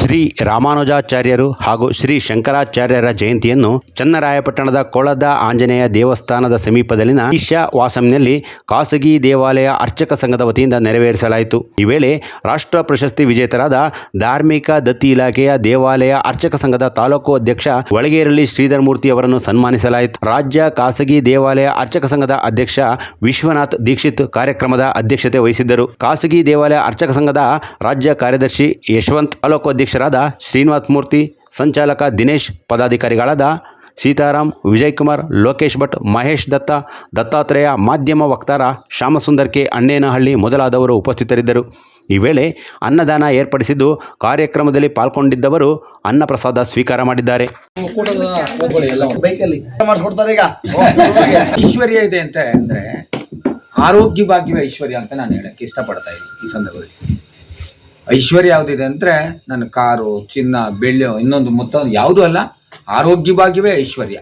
ಶ್ರೀ ರಾಮಾನುಜಾಚಾರ್ಯರು ಹಾಗೂ ಶ್ರೀ ಶಂಕರಾಚಾರ್ಯರ ಜಯಂತಿಯನ್ನು ಚನ್ನರಾಯಪಟ್ಟಣದ ಕೊಳದ ಆಂಜನೇಯ ದೇವಸ್ಥಾನದ ಸಮೀಪದಲ್ಲಿನ ಈಶಾ ವಾಸಂನಲ್ಲಿ ಖಾಸಗಿ ದೇವಾಲಯ ಅರ್ಚಕ ಸಂಘದ ವತಿಯಿಂದ ನೆರವೇರಿಸಲಾಯಿತು. ಈ ವೇಳೆ ರಾಷ್ಟ್ರ ಪ್ರಶಸ್ತಿ ವಿಜೇತರಾದ ಧಾರ್ಮಿಕ ದತ್ತಿ ಇಲಾಖೆಯ ದೇವಾಲಯ ಅರ್ಚಕ ಸಂಘದ ತಾಲೂಕು ಅಧ್ಯಕ್ಷ ಒಳಗೇರಳ್ಳಿ ಶ್ರೀಧರ್ ಮೂರ್ತಿ ಅವರನ್ನು ಸನ್ಮಾನಿಸಲಾಯಿತು. ರಾಜ್ಯ ಖಾಸಗಿ ದೇವಾಲಯ ಅರ್ಚಕ ಸಂಘದ ಅಧ್ಯಕ್ಷ ವಿಶ್ವನಾಥ್ ದೀಕ್ಷಿತ್ ಕಾರ್ಯಕ್ರಮದ ಅಧ್ಯಕ್ಷತೆ ವಹಿಸಿದ್ದರು. ಖಾಸಗಿ ದೇವಾಲಯ ಅರ್ಚಕ ಸಂಘದ ರಾಜ್ಯ ಕಾರ್ಯದರ್ಶಿ ಯಶವಂತ್ ತಾಲೂಕು ಅಧ್ಯಕ್ಷರಾದ ಶ್ರೀನಿವಾಸ್ ಮೂರ್ತಿ, ಸಂಚಾಲಕ ದಿನೇಶ್ ಪದಾಧಿಕಾರಿಗಳಾದ ಸೀತಾರಾಮ್ ವಿಜಯಕುಮಾರ್, ಲೋಕೇಶ್ ಭಟ್, ಮಹೇಶ್ ದತ್ತ, ದತ್ತಾತ್ರೇಯ, ಮಾಧ್ಯಮ ವಕ್ತಾರ ಶ್ಯಾಮಸುಂದರ್ ಕೆ. ಅಣ್ಣೇನಹಳ್ಳಿ ಮೊದಲಾದವರು ಉಪಸ್ಥಿತರಿದ್ದರು. ಈ ವೇಳೆ ಅನ್ನದಾನ ಏರ್ಪಡಿಸಿದ್ದು ಕಾರ್ಯಕ್ರಮದಲ್ಲಿ ಪಾಲ್ಗೊಂಡಿದ್ದವರು ಅನ್ನಪ್ರಸಾದ ಸ್ವೀಕಾರ ಮಾಡಿದ್ದಾರೆ. ಐಶ್ವರ್ಯ ಇದೆ ಅಂತ ಅಂದ್ರೆ ಐಶ್ವರ್ಯ ಅಂತ ನಾನು ಹೇಳಕ್ಕೆ ಇಷ್ಟಪಡ್ತಾ ಇದ್ದೀನಿ ಈ ಸಂದರ್ಭದಲ್ಲಿ. ಐಶ್ವರ್ಯ ಯಾವ್ದಿದೆ ಅಂದ್ರೆ ನನ್ನ ಕಾರು, ಚಿನ್ನ, ಬೆಳ್ಳಿ, ಇನ್ನೊಂದು ಮತ್ತೊಂದು ಯಾವುದೂ ಅಲ್ಲ ಆರೋಗ್ಯ ಭಾಗ್ಯವೇ ಐಶ್ವರ್ಯ.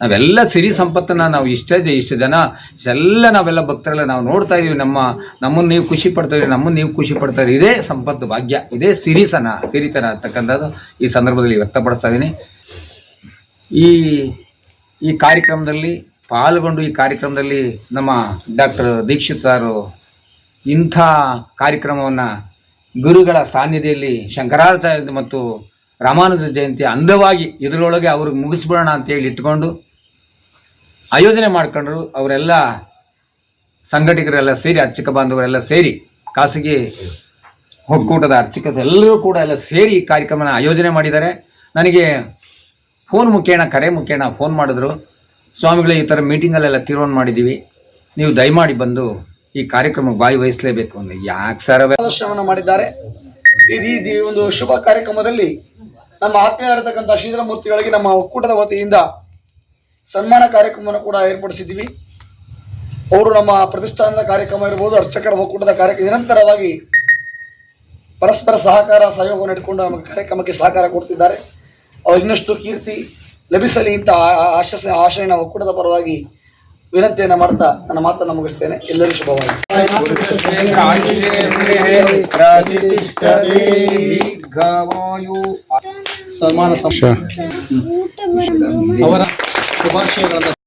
ನಾವೆಲ್ಲ ಸಿರಿ ಸಂಪತ್ತನ್ನ ನಾವು ಇಷ್ಟೇ ಇಷ್ಟು ಜನ, ಇಷ್ಟೆಲ್ಲ ನಾವೆಲ್ಲ ಭಕ್ತರೆಲ್ಲ ನಾವು ನೋಡ್ತಾ ಇದೀವಿ ನಮ್ಮ, ನಮ್ಮನ್ನು ನೀವು ಖುಷಿ ಪಡ್ತಾ ನಮ್ಮನ್ನು ನೀವು ಖುಷಿ ಪಡ್ತಾ ಇದೀವಿ ಇದೇ ಸಂಪತ್ತು ಭಾಗ್ಯ, ಇದೇ ಸಿರಿಸನ, ಸಿರಿತನ ಅಂತಕ್ಕಂಥದ್ದು ಈ ಸಂದರ್ಭದಲ್ಲಿ ವ್ಯಕ್ತಪಡಿಸ್ತಾ ಇದ್ದೀನಿ. ಈ ಈ ಕಾರ್ಯಕ್ರಮದಲ್ಲಿ ಪಾಲ್ಗೊಂಡು ಈ ಕಾರ್ಯಕ್ರಮದಲ್ಲಿ ನಮ್ಮ ಡಾಕ್ಟರ್ ದೀಕ್ಷಿತ್ ಸಾರು ಇಂಥ ಕಾರ್ಯಕ್ರಮವನ್ನು ಗುರುಗಳ ಸಾನ್ನಿಧ್ಯದಲ್ಲಿ ಶಂಕರಾಚಾರ್ಯ ಮತ್ತು ರಾಮಾನುಜ ಜಯಂತಿ ಅಂದವಾಗಿ ಇದರೊಳಗೆ ಅವ್ರಿಗೆ ಮುಗಿಸ್ಬಿಡೋಣ ಅಂತೇಳಿ ಇಟ್ಕೊಂಡು ಆಯೋಜನೆ ಮಾಡ್ಕೊಂಡ್ರು. ಅವರೆಲ್ಲ ಸಂಘಟಕರೆಲ್ಲ ಸೇರಿ, ಅರ್ಚಕ ಬಾಂಧವರೆಲ್ಲ ಸೇರಿ, ಖಾಸಗಿ ಒಕ್ಕೂಟದ ಅರ್ಚಕ ಎಲ್ಲರೂ ಕೂಡ ಎಲ್ಲ ಸೇರಿ ಈ ಕಾರ್ಯಕ್ರಮನ ಆಯೋಜನೆ ಮಾಡಿದ್ದಾರೆ. ನನಗೆ ಫೋನ್ ಮುಖೇನ ಕರೆ ಮುಖೇನ ಫೋನ್ ಮಾಡಿದ್ರು. ಸ್ವಾಮಿಗಳೇ, ಈ ಥರ ಮೀಟಿಂಗಲ್ಲೆಲ್ಲ ತೀರ್ಮಾನ ಮಾಡಿದ್ದೀವಿ. ನೀವು ದಯಮಾಡಿ ಬಂದು ಈ ಕಾರ್ಯಕ್ರಮಕ್ಕೆ ಭಾಗವಹಿಸಲೇಬೇಕು ಅಂದ್ರೆ ಯಾಕೆ ಸರ್ ಪ್ರದರ್ಶನವನ್ನು ಮಾಡಿದ್ದಾರೆ. ಈ ಒಂದು ಶುಭ ಕಾರ್ಯಕ್ರಮದಲ್ಲಿ ನಮ್ಮ ಆತ್ಮೀಯರಾಗಿರ್ತಕ್ಕಂಥ ಮೂರ್ತಿಗಳಿಗೆ ನಮ್ಮ ಒಕ್ಕೂಟದ ವತಿಯಿಂದ ಸನ್ಮಾನ ಕಾರ್ಯಕ್ರಮವನ್ನು ಕೂಡ ಏರ್ಪಡಿಸಿದ್ದೀವಿ. ಅವರು ನಮ್ಮ ಪ್ರತಿಷ್ಠಾನದ ಕಾರ್ಯಕ್ರಮ ಇರ್ಬೋದು, ಅರ್ಚಕರ ಒಕ್ಕೂಟದ ಕಾರ್ಯಕ್ರಮ, ನಿರಂತರವಾಗಿ ಪರಸ್ಪರ ಸಹಕಾರ, ಸಹಯೋಗ ನಡೆದುಕೊಂಡು ನಮ್ಮ ಕಾರ್ಯಕ್ರಮಕ್ಕೆ ಸಹಕಾರ ಕೊಡ್ತಿದ್ದಾರೆ. ಅವ್ರು ಇನ್ನಷ್ಟು ಕೀರ್ತಿ ಲಭಿಸಲಿ ಅಂತ ಆಶಯ ಆಶಯನ ಒಕ್ಕೂಟದ ಪರವಾಗಿ ವಿನಂತಿಯನ್ನು ಮಾಡ್ತಾ ನನ್ನ ಮಾತನ್ನು ಮುಗಿಸ್ತೇನೆ. ಎಲ್ಲರಿಗೂ ಶುಭವಾಗಿ ಸನ್ಮಾನ ಅವರ ಶುಭಾಶಯಗಳನ್ನು